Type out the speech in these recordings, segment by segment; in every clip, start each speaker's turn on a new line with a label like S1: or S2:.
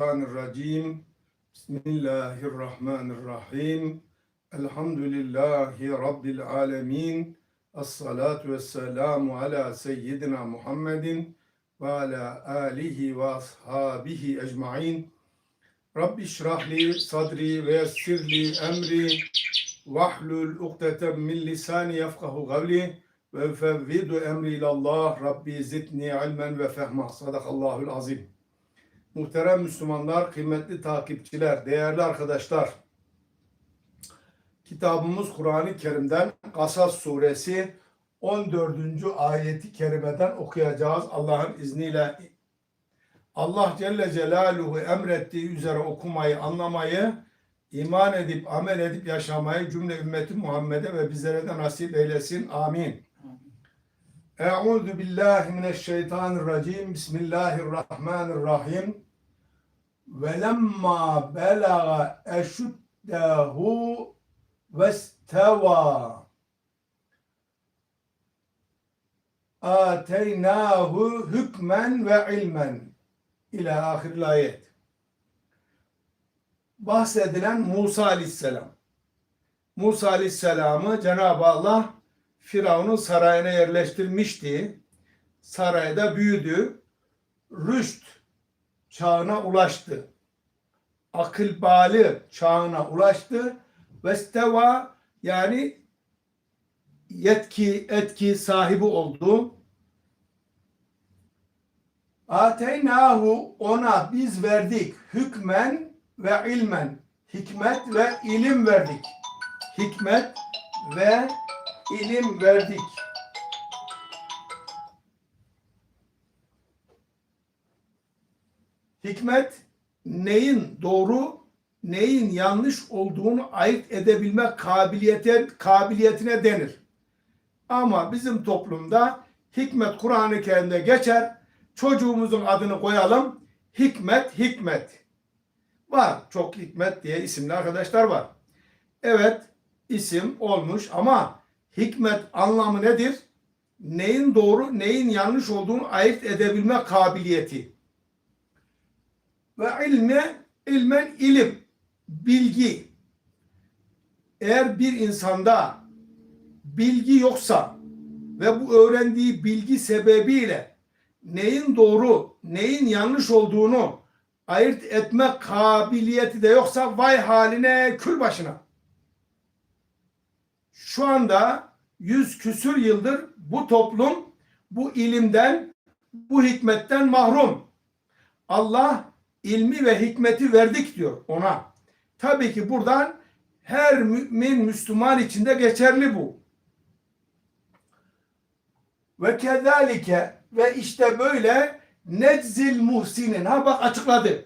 S1: Mineşşeytanirracim. Bismillahirrahmanirrahim. Elhamdülillahi Rabbil alemin. Esselatu vesselamu ala seyyidina Muhammedin ve ala alihi ve ashabihi ecmain. Rabbi şrahli sadri ve yessirli emri vahlul ukdeten min lisani yefkahu gavli ve fevvidu emri ilallah Rabbi zidni ilmen ve fehma sadakallahul azim. Muhterem Müslümanlar, kıymetli takipçiler, değerli arkadaşlar. Kitabımız Kur'an-ı Kerim'den Kasas suresi 14. ayeti kerimeden okuyacağız Allah'ın izniyle. Allah Celle Celaluhu emrettiği üzere okumayı, anlamayı, iman edip, amel edip yaşamayı cümle ümmeti Muhammed'e ve bizlere de nasip eylesin. Amin. Euzu billahi mineşşeytanirracim. Bismillahirrahmanirrahim. Ve lemma belaga eşuddehu ve steva ateynahu hükmen ve ilmen ila ahir ayet. Bahsedilen Musa aleyhisselam. Musa aleyhisselamı Cenab-ı Allah Firavun'un sarayına yerleştirmişti. Sarayda büyüdü. Rüşt çağına ulaştı. Akıl bali çağına ulaştı. Ve steva yani yetki, etki sahibi oldu. Ateynahu ona biz verdik hükmen ve ilmen. Hikmet ve ilim verdik. Hikmet ve ilim verdik. Hikmet neyin doğru, neyin yanlış olduğunu ayırt edebilme kabiliyete, kabiliyetine denir. Ama bizim toplumda hikmet Kur'an-ı Kerim'de geçer. Çocuğumuzun adını koyalım. Hikmet, hikmet. Var. Çok hikmet diye isimli arkadaşlar var. Evet, isim olmuş ama hikmet anlamı nedir? Neyin doğru, neyin yanlış olduğunu ayırt edebilme kabiliyeti. Ve ilme, ilmen ilim, bilgi. Eğer bir insanda bilgi yoksa ve bu öğrendiği bilgi sebebiyle neyin doğru, neyin yanlış olduğunu ayırt etme kabiliyeti de yoksa vay haline kül başına. Şu anda yüz küsür yıldır bu toplum bu ilimden, bu hikmetten mahrum. Allah ilmi ve hikmeti verdik diyor ona. Tabii ki buradan her mümin Müslüman içinde geçerli bu. Ve kezalike ve işte böyle neczil muhsinin. Ha bak açıkladı.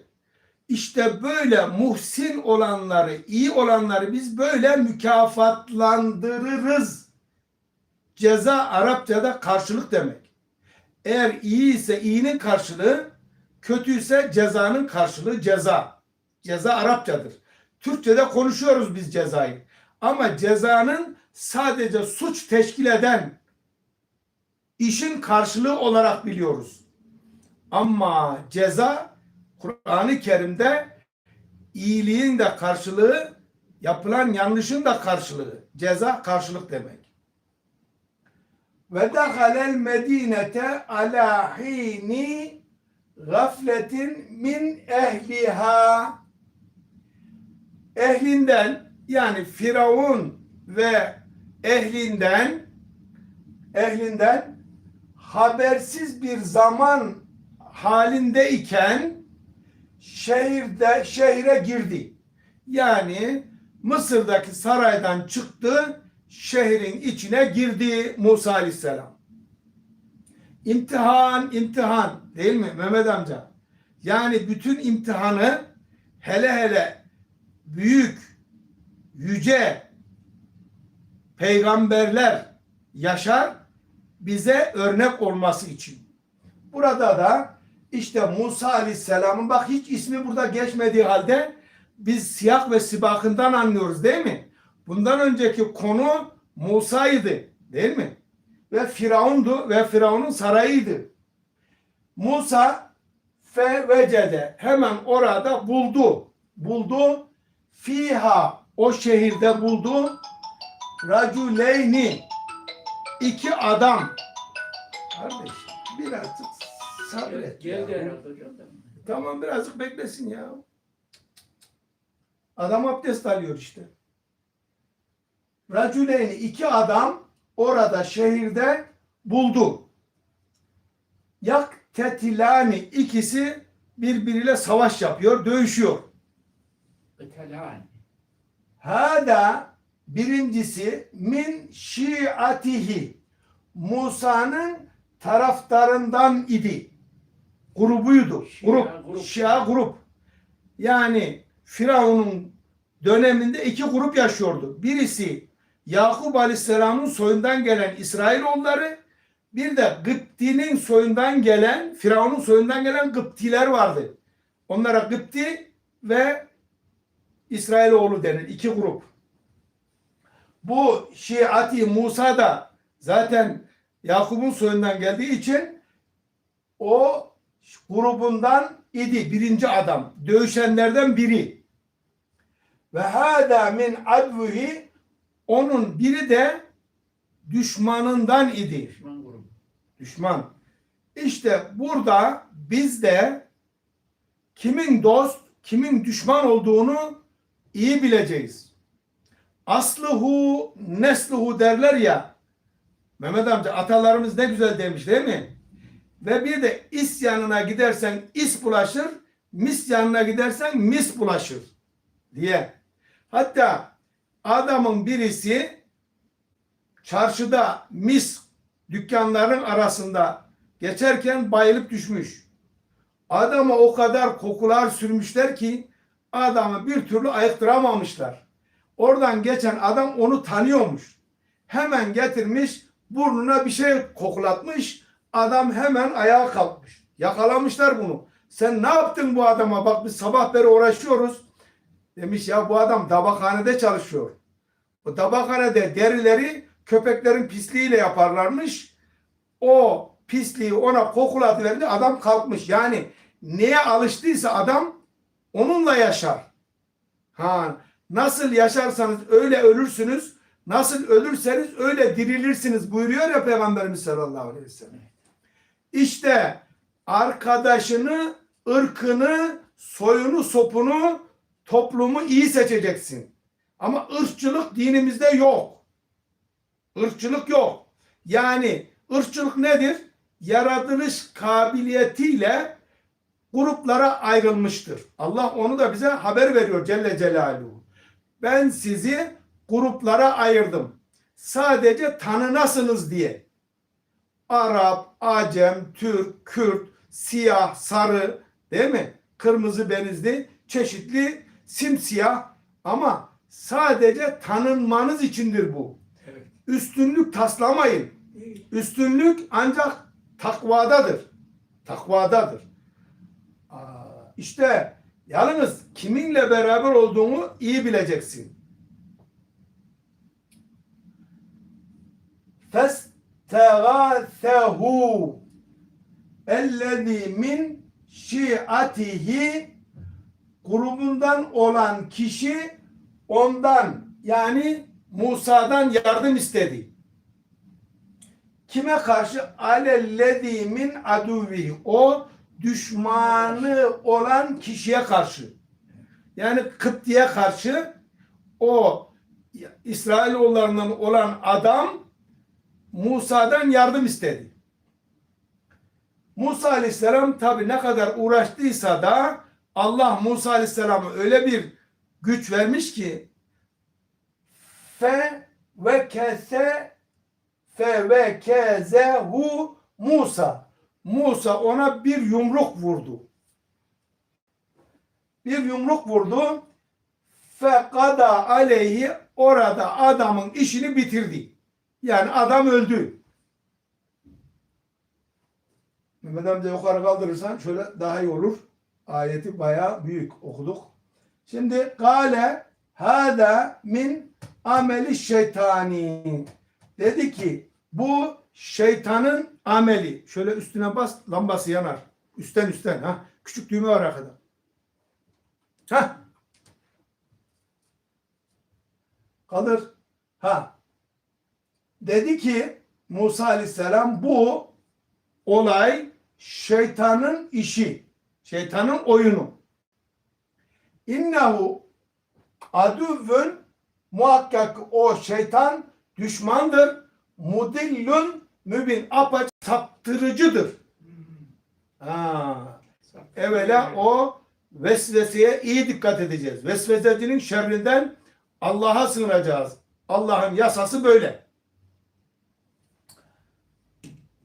S1: İşte böyle muhsin olanları, iyi olanları biz böyle mükafatlandırırız. Ceza Arapçada karşılık demek. Eğer iyi ise iyinin karşılığı, kötü ise cezanın karşılığı ceza. Ceza Arapçadır. Türkçe'de konuşuyoruz biz cezayı. Ama cezanın sadece suç teşkil eden işin karşılığı olarak biliyoruz. Ama ceza Kur'an-ı Kerim'de iyiliğin de karşılığı, yapılan yanlışın da karşılığı. Ceza karşılık demek. Ve dehalel medinete ala hini gafletin min ehliha ehlinden yani Firavun ve ehlinden ehlinden habersiz bir zaman halindeyken şehirde şehre girdi. Yani Mısır'daki saraydan çıktı, şehrin içine girdi Musa Aleyhisselam. İmtihan, imtihan değil mi Mehmet amca? Yani bütün imtihanı hele hele büyük, yüce peygamberler yaşar bize örnek olması için. Burada da işte Musa Aleyhisselam'ın bak hiç ismi burada geçmediği halde biz siyah ve sibakından anlıyoruz değil mi? Bundan önceki konu Musa'ydı değil mi? Ve Firavundu ve Firavun'un sarayıydı. Musa fe vecede hemen orada buldu. Buldu. Fiha o şehirde buldu. Raculeyni iki adam. Kardeş birazcık sabret.
S2: Geldi herhalde hocam.
S1: Tamam birazcık beklesin ya. Adam abdest alıyor işte. Raculeyni iki adam orada şehirde buldu. Yak tetilani ikisi birbiriyle savaş yapıyor, dövüşüyor. Hada birincisi min şiatihi Musa'nın taraftarından idi. Grubuydu.
S2: Şia
S1: grup.
S2: grup.
S1: Şia grup. Yani Firavun'un döneminde iki grup yaşıyordu. Birisi Yakup Aleyhisselam'ın soyundan gelen İsrailoğulları, bir de Gıpti'nin soyundan gelen, Firavun'un soyundan gelen Gıptiler vardı. Onlara Gıpti ve İsrailoğlu denir. iki grup. Bu Şiati Musa da zaten Yakup'un soyundan geldiği için o grubundan idi. Birinci adam. Dövüşenlerden biri. Ve hâdâ min advuhi onun biri de düşmanından idi.
S2: Düşman grubu.
S1: Düşman. İşte burada biz de kimin dost, kimin düşman olduğunu iyi bileceğiz. Aslıhu nesluhu derler ya. Mehmet amca atalarımız ne güzel demiş değil mi? Ve bir de is yanına gidersen is bulaşır, mis yanına gidersen mis bulaşır diye. Hatta adamın birisi çarşıda mis dükkanların arasında geçerken bayılıp düşmüş. Adama o kadar kokular sürmüşler ki adamı bir türlü ayıktıramamışlar. Oradan geçen adam onu tanıyormuş. Hemen getirmiş burnuna bir şey kokulatmış. Adam hemen ayağa kalkmış. Yakalamışlar bunu. Sen ne yaptın bu adama? Bak biz sabah beri uğraşıyoruz. Demiş ya bu adam tabakhanede çalışıyor. O tabakhanede derileri köpeklerin pisliğiyle yaparlarmış. O pisliği ona kokulatıverince adam kalkmış. Yani neye alıştıysa adam onunla yaşar. Ha, nasıl yaşarsanız öyle ölürsünüz. Nasıl ölürseniz öyle dirilirsiniz buyuruyor ya Peygamberimiz sallallahu aleyhi ve sellem. İşte arkadaşını, ırkını, soyunu, sopunu, toplumu iyi seçeceksin. Ama ırkçılık dinimizde yok. Irkçılık yok. Yani ırkçılık nedir? Yaratılış kabiliyetiyle gruplara ayrılmıştır. Allah onu da bize haber veriyor Celle Celaluhu. Ben sizi gruplara ayırdım. Sadece tanınasınız diye. Arap, Acem, Türk, Kürt, siyah, sarı değil mi? Kırmızı benizli, çeşitli, simsiyah ama sadece tanınmanız içindir bu.
S2: Evet.
S1: Üstünlük taslamayın. Üstünlük ancak takvadadır. Takvadadır. Aa, İşte yalnız kiminle beraber olduğunu iyi bileceksin. Festegâsehu ellezî min şiatihi grubundan olan kişi ondan yani Musa'dan yardım istedi. Kime karşı? Alellezî min aduvi. O düşmanı olan kişiye karşı. Yani Kıpti'ye karşı o İsrailoğullarından olan adam Musa'dan yardım istedi. Musa Aleyhisselam tabi ne kadar uğraştıysa da Allah Musa Aleyhisselam'a öyle bir güç vermiş ki fe ve kese fe ve kezehu Musa. Musa ona bir yumruk vurdu. Bir yumruk vurdu. Fekada aleyhi orada adamın işini bitirdi. Yani adam öldü. Mehmet amca yukarı kaldırırsan şöyle daha iyi olur. Ayeti bayağı büyük okuduk. Şimdi gale hada min ameli şeytani. Dedi ki bu şeytanın ameli. Şöyle üstüne bas lambası yanar. Üstten üstten ha. Küçük düğme var arkada. Heh. Kaldır. Ha. Dedi ki Musa Aleyhisselam bu olay şeytanın işi. Şeytanın oyunu. İnnehu adüvün muhakkak o şeytan düşmandır. Mudillun mübin apaç saptırıcıdır. Ha. Evvela o vesveseye iyi dikkat edeceğiz. Vesvesecinin şerrinden Allah'a sığınacağız. Allah'ın yasası böyle.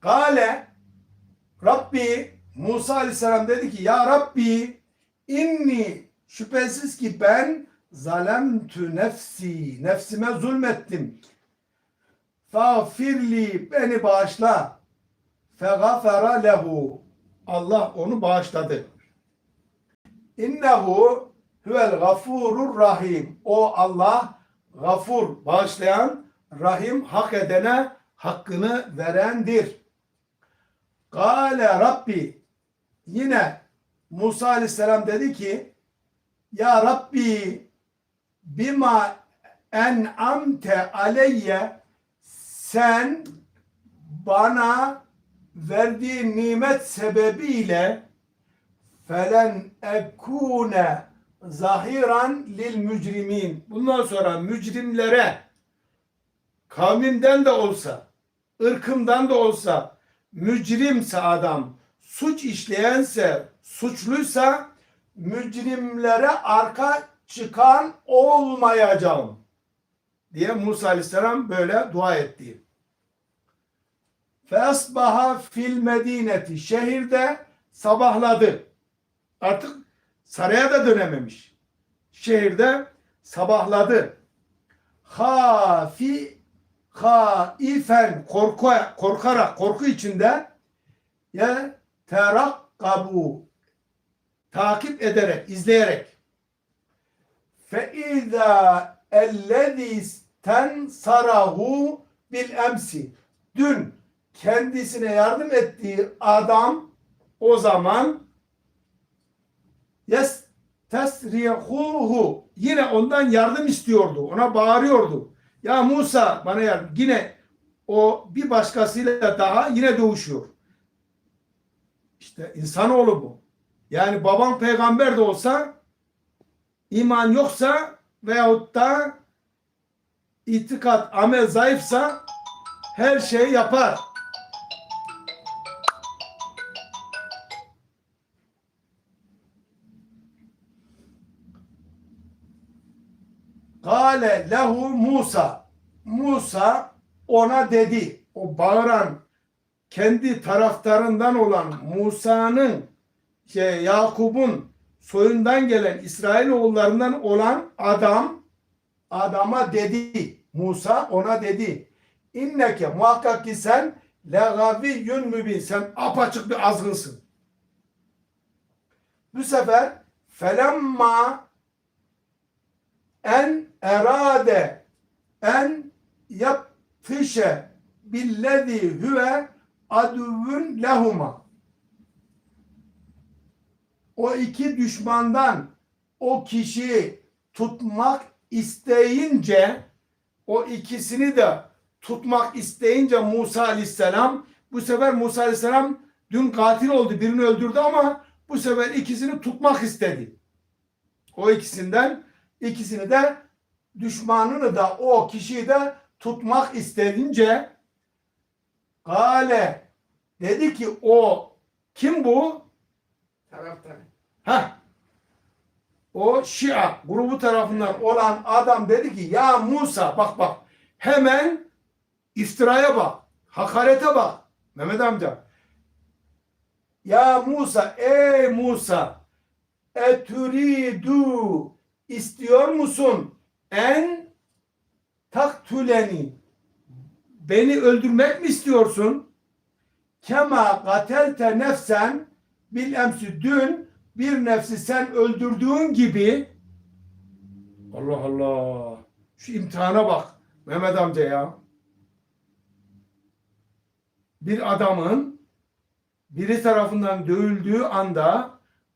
S1: Kale Rabbi Musa Aleyhisselam dedi ki Ya Rabbi inni şüphesiz ki ben zalemtü nefsi nefsime zulmettim. Fağfirli beni bağışla. Fegafera lehu. Allah onu bağışladı. İnnehu huvel gafurur rahim. O Allah gafur, bağışlayan, rahim, hak edene hakkını verendir. Kale Rabbi yine Musa Aleyhisselam dedi ki Ya Rabbi bima en'amte aleyye sen bana verdiğin nimet sebebiyle felen ekune zahiran lil mücrimin. Bundan sonra mücrimlere kavmimden de olsa, ırkımdan da olsa mücrimse adam, suç işleyense, suçluysa mücrimlere arka çıkan olmayacağım diye Musa Aleyhisselam böyle dua etti. Fesbaha fil medineti şehirde sabahladı. Artık saraya da dönememiş. Şehirde sabahladı. Hafi haifen korku korkarak korku içinde ya terakkabu takip ederek izleyerek fe izâ ellezî tensarahu bil emsi dün kendisine yardım ettiği adam o zaman yes tesrihuhu yine ondan yardım istiyordu. Ona bağırıyordu. Ya Musa bana yardım. Yine o bir başkasıyla daha yine dövüşüyor. İşte insanoğlu bu. Yani baban peygamber de olsa iman yoksa veyahut da itikat, amel zayıfsa her şeyi yapar. Kale lehu Musa. Musa ona dedi. O bağıran kendi taraftarından olan Musa'nın şey, Yakub'un soyundan gelen İsrailoğullarından olan adam adama dedi. Musa ona dedi. İnneke muhakkak ki sen legaviyyün mübin. Sen apaçık bir azgınsın. Bu sefer felemma en erade en yaptışe billezi huve aduvun lehuma o iki düşmandan o kişiyi tutmak isteyince o ikisini de tutmak isteyince Musa Aleyhisselam bu sefer Musa Aleyhisselam dün katil oldu birini öldürdü ama bu sefer ikisini tutmak istedi. O ikisinden ikisini de düşmanını da o kişiyi de tutmak istedince Kale dedi ki o kim bu?
S2: Taraftarı.
S1: Ha. O Şia grubu tarafından olan adam dedi ki ya Musa bak bak hemen iftiraya bak. Hakarete bak. Mehmet amca. Ya Musa ey Musa eturidu istiyor musun en taktuleni beni öldürmek mi istiyorsun? Kema katelte nefsen bil emsi dün bir nefsi sen öldürdüğün gibi Allah Allah şu imtihana bak Mehmet amca ya. Bir adamın biri tarafından dövüldüğü anda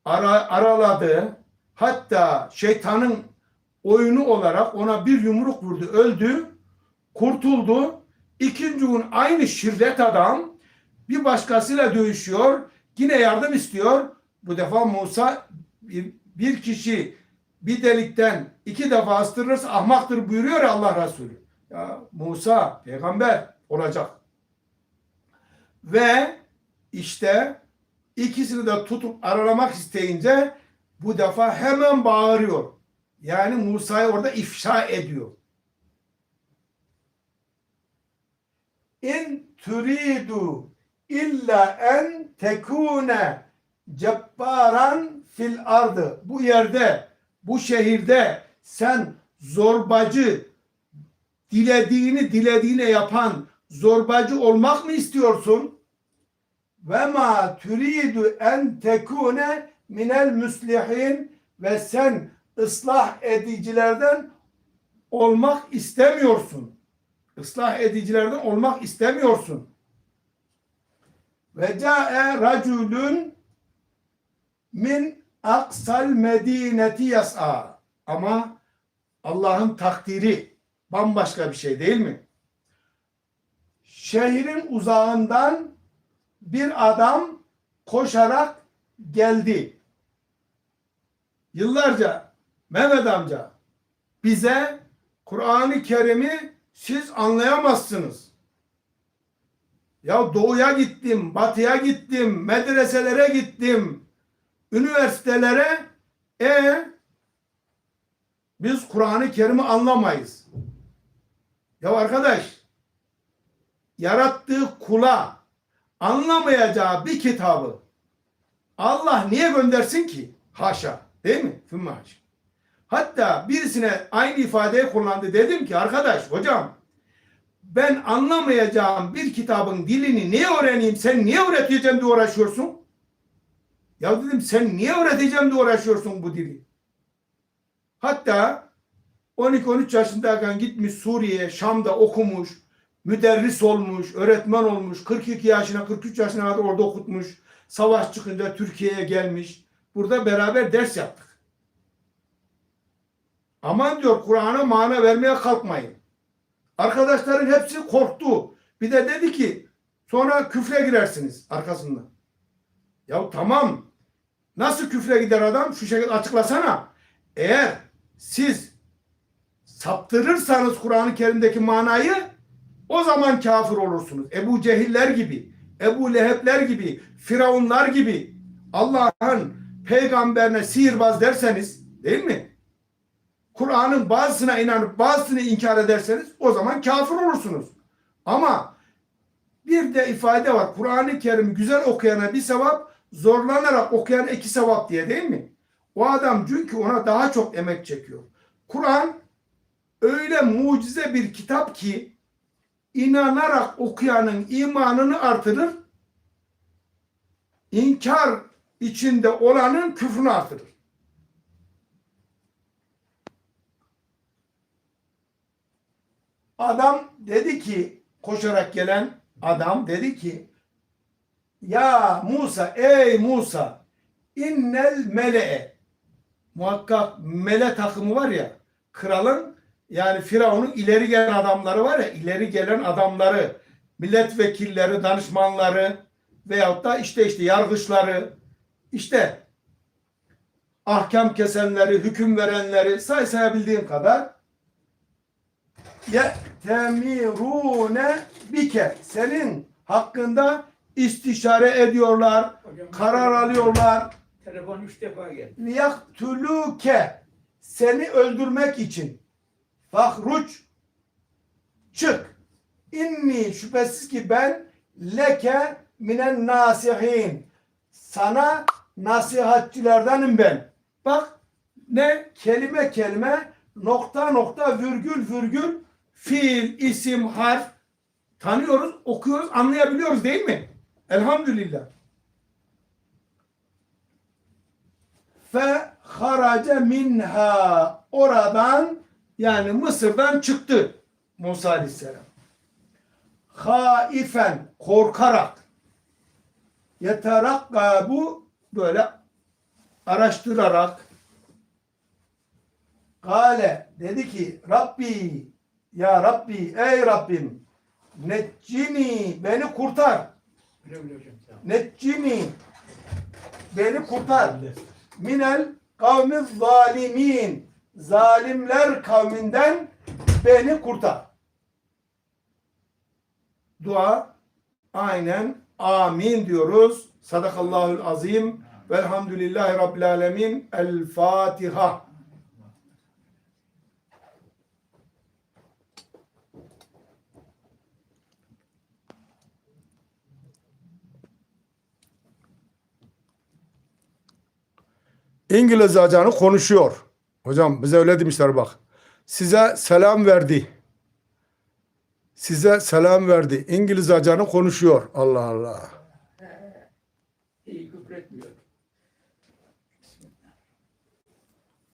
S1: ara, araladı. Hatta şeytanın oyunu olarak ona bir yumruk vurdu, öldü, kurtuldu. İkinci gün aynı şirret adam bir başkasıyla dövüşüyor. Yine yardım istiyor. Bu defa Musa bir, bir kişi bir delikten iki defa ıstırırsa ahmaktır buyuruyor ya Allah Resulü. Ya Musa peygamber olacak. Ve işte ikisini de tutup aralamak isteyince bu defa hemen bağırıyor. Yani Musa'yı orada ifşa ediyor. İn turidu illa en tekune cebbaran fil ardı. Bu yerde, bu şehirde sen zorbacı, dilediğini dilediğine yapan zorbacı olmak mı istiyorsun? Ve ma turidu en tekune minel müslihin ve sen ıslah edicilerden olmak istemiyorsun. Islah edicilerden olmak istemiyorsun. Ve ca'e raculun min aksal medineti yas'a. Ama Allah'ın takdiri bambaşka bir şey değil mi? Şehrin uzağından bir adam koşarak geldi. Yıllarca Mehmet amca bize Kur'an-ı Kerim'i siz anlayamazsınız. Ya doğuya gittim, batıya gittim, medreselere gittim, üniversitelere e biz Kur'an-ı Kerim'i anlamayız. Ya arkadaş yarattığı kula anlamayacağı bir kitabı Allah niye göndersin ki? Haşa. Değil mi? Fümme haşa. Hatta birisine aynı ifadeyi kullandı. Dedim ki arkadaş hocam ben anlamayacağım bir kitabın dilini niye öğreneyim? Sen niye öğreteceğim diye uğraşıyorsun? Ya dedim sen niye öğreteceğim diye uğraşıyorsun bu dili? Hatta 12-13 yaşındayken gitmiş Suriye'ye, Şam'da okumuş, müderris olmuş, öğretmen olmuş, 42 yaşına, 43 yaşına kadar orada okutmuş. Savaş çıkınca Türkiye'ye gelmiş. Burada beraber ders yaptık. Aman diyor Kur'an'a mana vermeye kalkmayın. Arkadaşların hepsi korktu. Bir de dedi ki sonra küfre girersiniz arkasından. Ya tamam. Nasıl küfre gider adam? Şu şekilde açıklasana. Eğer siz saptırırsanız Kur'an-ı Kerim'deki manayı o zaman kafir olursunuz. Ebu Cehiller gibi, Ebu Lehebler gibi, Firavunlar gibi Allah'ın peygamberine sihirbaz derseniz değil mi? Kur'an'ın bazısına inanıp bazısını inkar ederseniz o zaman kafir olursunuz. Ama bir de ifade var. Kur'an-ı Kerim güzel okuyana bir sevap, zorlanarak okuyan iki sevap diye değil mi? O adam çünkü ona daha çok emek çekiyor. Kur'an öyle mucize bir kitap ki inanarak okuyanın imanını artırır. İnkar içinde olanın küfrünü artırır. Adam dedi ki koşarak gelen adam dedi ki ya Musa ey Musa innel mele'e. Muhakkak mele takımı var ya kralın yani Firavun'un ileri gelen adamları var ya ileri gelen adamları milletvekilleri danışmanları veyahut da işte işte yargıçları işte ahkam kesenleri hüküm verenleri say sayabildiğin kadar yetemirune bike senin hakkında istişare ediyorlar,
S2: Hocam,
S1: karar alıyorlar.
S2: Telefon üç defa geldi.
S1: Liyaktuluke seni öldürmek için. Fahruç çık. İnni şüphesiz ki ben leke minen nasihin. Sana nasihatçilerdenim ben. Bak ne kelime kelime nokta nokta virgül virgül fiil, isim, harf tanıyoruz, okuyoruz, anlayabiliyoruz değil mi? Elhamdülillah. Fe harace minha oradan yani Mısır'dan çıktı Musa Aleyhisselam. Haifen korkarak yeterakkabu böyle araştırarak Kale dedi ki Rabbi ya Rabbi ey Rabbim neccini beni kurtar neccini beni kurtar minel kavmi zalimin zalimler kavminden beni kurtar. Dua aynen amin diyoruz. Sadakallahul azim. Velhamdülillahi Rabbil alemin. El Fatiha. İngiliz ajanı konuşuyor. Hocam bize öyle demişler bak. Size selam verdi. Size selam verdi. İngiliz ajanı konuşuyor. Allah Allah.